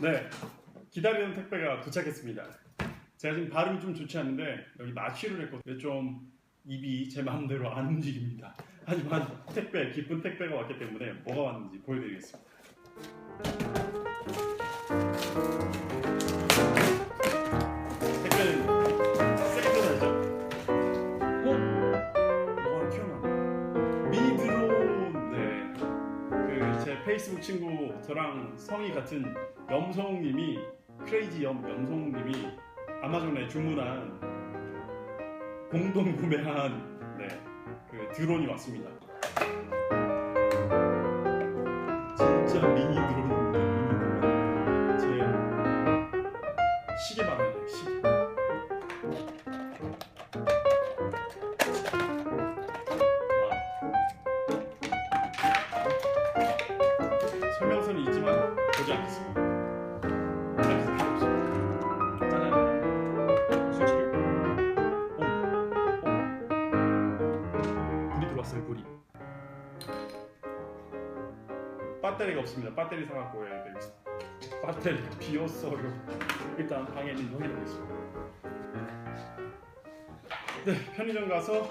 네, 기다리는 택배가 도착했습니다. 제가 지금 발음이 좀 좋지 않는데 여기 마취를 했거든요. 좀 입이 제 마음대로 안 움직입니다. 하지만 택배, 기쁜 택배가 왔기 때문에 뭐가 왔는지 보여드리겠습니다. 택배는 세게 뜯어야죠. 어? 뭐가 튀어나와? 미니 드론. 네. 그 제 페이스북 친구 저랑 성이 같은 염성님이 크레이지 염 염성님이 아마존에 주문한 공동 구매한 네 그 드론이 왔습니다. 진짜 미니 드론입니다. 미니 드론. 제 시계 돼요. 시계. 와. 설명서는 있지만 보지 않겠습니다. 배터리가 없습니다. 배터리 사갖고 해야 되겠습니다. 배터리가 비었어요. 일단 방에 있는 확인해 보겠습니다. 네, 편의점 가서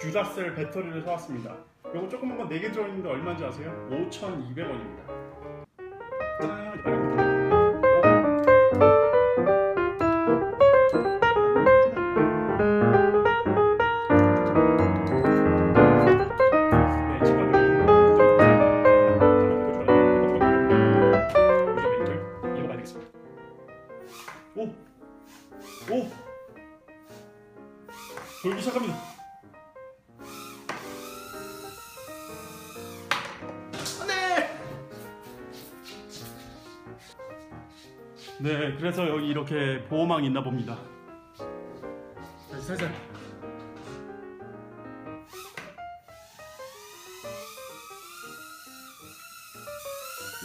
듀라셀 배터리를 사왔습니다. 요거 조그만 건 4개 들어있는데 얼마인지 아세요? 5,200원입니다. 오! 돌기 시작합니다. 네, 그래서 여기 이렇게 보호막이 있나 봅니다. 살살.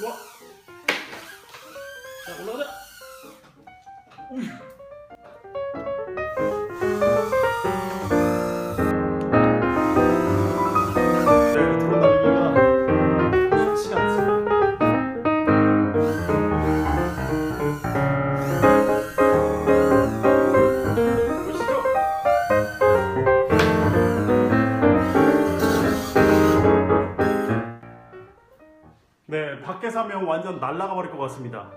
우와. 자, 올라가자. 네, 밖에서 하면 완전 날아가 버릴 것 같습니다.